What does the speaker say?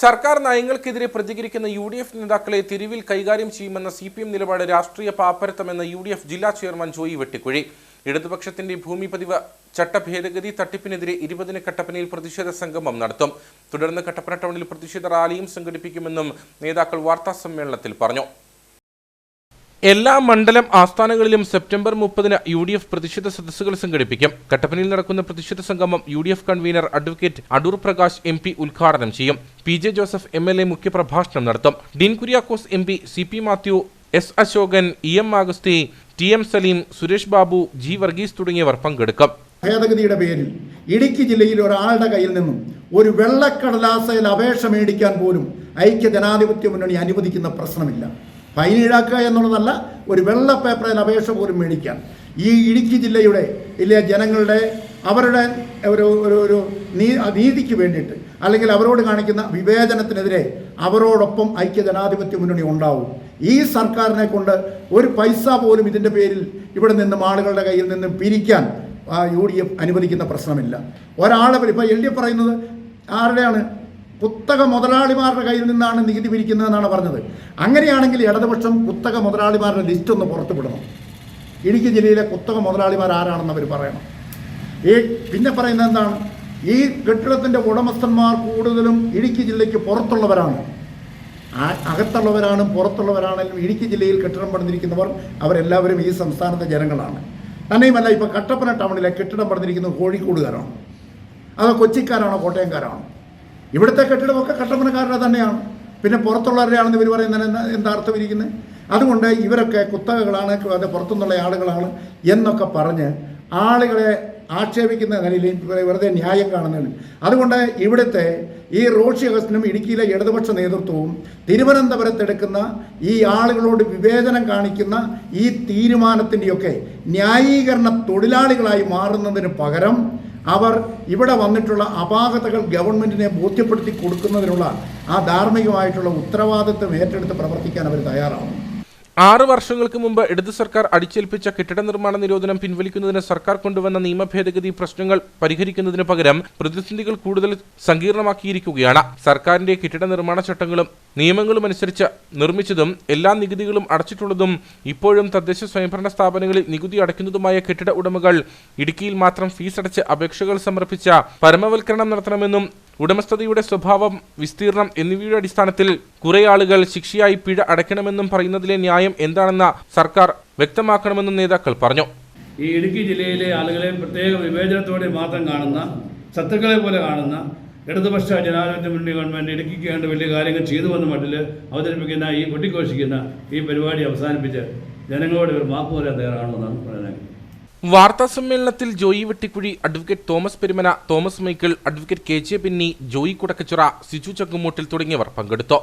സർക്കാർ നയങ്ങൾക്കെതിരെ പ്രതികരിക്കുന്ന U D F നേതാക്കളെ തെരുവിൽ കൈകാര്യം ചെയ്യുമെന്ന സി പി എം നിലപാട് രാഷ്ട്രീയ പാപ്പരത്തമെന്ന് യു ഡി എഫ് ജില്ലാ ചെയർമാൻ ജോയി വെട്ടിക്കുഴി. ഇടതുപക്ഷത്തിന്റെ ഭൂമി പതിവ് ചട്ട ഭേദഗതി തട്ടിപ്പിനെതിരെ ഇരുപതിന് കട്ടപ്പനയിൽ പ്രതിഷേധ സംഗമം നടത്തും. തുടർന്ന് കട്ടപ്പന ടൗണിൽ പ്രതിഷേധ റാലിയും സംഘടിപ്പിക്കുമെന്നും നേതാക്കൾ വാർത്താ സമ്മേളനത്തിൽ പറഞ്ഞു. എല്ലാ മണ്ഡലം ആസ്ഥാനങ്ങളിലും സെപ്റ്റംബർ മുപ്പതിന് യു ഡി എഫ് പ്രതിഷേധ സദസ്സുകൾ സംഘടിപ്പിക്കും. കട്ടപ്പനയിൽ നടക്കുന്ന പ്രതിഷേധ സംഗമം U D F convener advocate Adoor Prakash M P ഉദ്ഘാടനം ചെയ്യും. P J Joseph M L A മുഖ്യപ്രഭാഷണം നടത്തും. Dean Kuriakose M P C P Mathew S Ashokan E M Agasthi T M Saleem Suresh Babu G Varghese തുടങ്ങിയവർ പങ്കെടുക്കും. ഭേദഗതിയുടെ പേരിൽ ഇടുക്കി ജില്ലയിൽ ഒരാളുടെ കയ്യിൽ നിന്നും ഒരു വെള്ളക്കടലാസയിൽ അപേക്ഷ മേടിക്കാൻ പോലും ഐക്യ ജനാധിപത്യ മുന്നണി അനുവദിക്കുന്ന പ്രശ്നമില്ല. ഫൈൻ ഈടാക്കുക എന്നുള്ളതല്ല ഒരു വെള്ള പേപ്പറിൽ അപേക്ഷ പോലും മേടിക്കാൻ. ഈ ഇടുക്കി ജില്ലയുടെ ഇല്ല ജനങ്ങളുടെ അവരുടെ ഒരു ഒരു ഒരു നീ- നീതിക്ക് വേണ്ടിയിട്ട് അല്ലെങ്കിൽ അവരോട് കാണിക്കുന്ന വിവേചനത്തിനെതിരെ അവരോടൊപ്പം ഐക്യ ജനാധിപത്യ മുന്നണി ഉണ്ടാവും. ഈ സർക്കാരിനെ കൊണ്ട് ഒരു പൈസ പോലും ഇതിന്റെ പേരിൽ ഇവിടെ നിന്നും ആളുകളുടെ കയ്യിൽ നിന്നും പിരിക്കാൻ യു ഡി എഫ് അനുവദിക്കുന്ന പ്രശ്നമില്ല. ഒരാളെ ഇപ്പോൾ എൽ ഡി എഫ് പറയുന്നത് ആരുടെയാണ്? കുത്തക മുതലാളിമാരുടെ കയ്യിൽ നിന്നാണ് നികുതി പിരിക്കുന്നതെന്നാണ് പറഞ്ഞത്. അങ്ങനെയാണെങ്കിൽ ഇടതുപക്ഷം കുത്തക മുതലാളിമാരുടെ ലിസ്റ്റ് ഒന്ന് പുറത്തുവിടണം. ഇടുക്കി ജില്ലയിലെ കുത്തക മുതലാളിമാർ ആരാണെന്ന് അവർ പറയണം. ഈ പിന്നെ പറയുന്നത് എന്താണ്? ഈ കെട്ടിടത്തിന്റെ ഉടമസ്ഥന്മാർ കൂടുതലും ഇടുക്കി ജില്ലയ്ക്ക് പുറത്തുള്ളവരാണ്. അകത്തുള്ളവരാണ് പുറത്തുള്ളവരാണെങ്കിലും ഇടുക്കി ജില്ലയിൽ കെട്ടിടം പണിതിരിക്കുന്നവർ അവരെല്ലാവരും ഈ സംസ്ഥാനത്തെ ജനങ്ങളാണ്. തന്നെയുമല്ല ഇപ്പോൾ കട്ടപ്പന ടൗണിലെ കെട്ടിടം പണിതിരിക്കുന്നത് കോഴിക്കോടുകാരാണ്. അതോ കൊച്ചിക്കാരാണോ കോട്ടയംകാരാണോ? ഇവിടുത്തെ കെട്ടിടമൊക്കെ കട്ടപ്പനക്കാരുടെ തന്നെയാണ്. പിന്നെ പുറത്തുള്ളവരുടെയാണെന്ന് ഇവർ പറയുന്നതിന് എന്താ അർത്ഥം ഇരിക്കുന്നത് അതുകൊണ്ട് ഇവരൊക്കെ കുത്തകകളാണ് അത് പുറത്തുനിന്നുള്ള ആളുകളാണ് എന്നൊക്കെ പറഞ്ഞ് ആളുകളെ ആക്ഷേപിക്കുന്ന നിലയിൽ വെറുതെ ന്യായം കാണുന്നതിന് അതുകൊണ്ട് ഇവിടുത്തെ ഈ റോഷി അഗസ്റ്റിനും ഇടുക്കിയിലെ ഇടതുപക്ഷ നേതൃത്വവും തിരുവനന്തപുരത്തെടുക്കുന്ന ഈ ആളുകളോട് വിവേചനം കാണിക്കുന്ന ഈ തീരുമാനത്തിന്റെയൊക്കെ ന്യായീകരണ തൊഴിലാളികളായി മാറുന്നതിന് പകരം അവർ ഇവിടെ വന്നിട്ടുള്ള അപാകതകൾ ഗവൺമെന്റിനെ ബോധ്യപ്പെടുത്തി കൊടുക്കുന്നതിനുള്ള ആ ധാർമ്മികമായിട്ടുള്ള ഉത്തരവാദിത്വം ഏറ്റെടുത്ത് പ്രവർത്തിക്കാൻ അവർ തയ്യാറാണ്. ആറ് വർഷങ്ങൾക്ക് മുമ്പ് ഇടതു സർക്കാർ അടിച്ചേൽപ്പിച്ച കെട്ടിട നിർമ്മാണ നിരോധനം പിൻവലിക്കുന്നതിന് സർക്കാർ കൊണ്ടുവന്ന നിയമ ഭേദഗതി പ്രശ്നങ്ങൾ പരിഹരിക്കുന്നതിന് പകരം പ്രതിസന്ധികൾ കൂടുതൽ സങ്കീർണമാക്കിയിരിക്കുകയാണ്. സർക്കാരിന്റെ കെട്ടിട നിർമ്മാണ ചട്ടങ്ങളും നിയമങ്ങളും അനുസരിച്ച് നിർമ്മിച്ചതും എല്ലാ നികുതികളും അടച്ചിട്ടുള്ളതും ഇപ്പോഴും തദ്ദേശ സ്വയംഭരണ സ്ഥാപനങ്ങളിൽ നികുതി അടയ്ക്കുന്നതുമായ കെട്ടിട ഉടമകൾ ഇടുക്കിയിൽ മാത്രം ഫീസ് അടച്ച് അപേക്ഷകൾ സമർപ്പിച്ച പരമവൽക്കരണം നടത്തണമെന്നും ഉടമസ്ഥതയുടെ സ്വഭാവം വിസ്തീർണം എന്നിവയുടെ അടിസ്ഥാനത്തിൽ കുറെ ആളുകൾ ശിക്ഷയായി പിഴ അടയ്ക്കണമെന്നും പറയുന്നതിലെ ന്യായം എന്താണെന്ന സർക്കാർ വ്യക്തമാക്കണമെന്നും നേതാക്കൾ പറഞ്ഞു. ഈ ഇടുക്കി ജില്ലയിലെ ആളുകളെ പ്രത്യേക വിവേചനത്തോടെ മാത്രം കാണുന്ന ശത്രുക്കളെ പോലെ കാണുന്ന ഇടതുപക്ഷ ജനാധിപത്യ മുന്നണി ഗവൺമെന്റ് ഇടുക്കിക്ക് വേണ്ട വലിയ കാര്യങ്ങൾ ചെയ്തു വന്ന മട്ടിൽ അവതരിപ്പിക്കുന്ന ഈ പൊട്ടിഘോഷിക്കുന്ന ഈ പരിപാടി അവസാനിപ്പിച്ച് ജനങ്ങളോട് ഒരു മാപ്പ് പറയാൻ തയ്യാറാണെന്നാണ് പറയാൻ വാർത്താ സമ്മേളനത്തിൽ Joy Vettikuzhy advocate Thomas Perumana Thomas Michael advocate K J Pinni Joy Kudakkachira Siju Chakkumoottil തുടങ്ങിയവർ പങ്കെടുത്തു.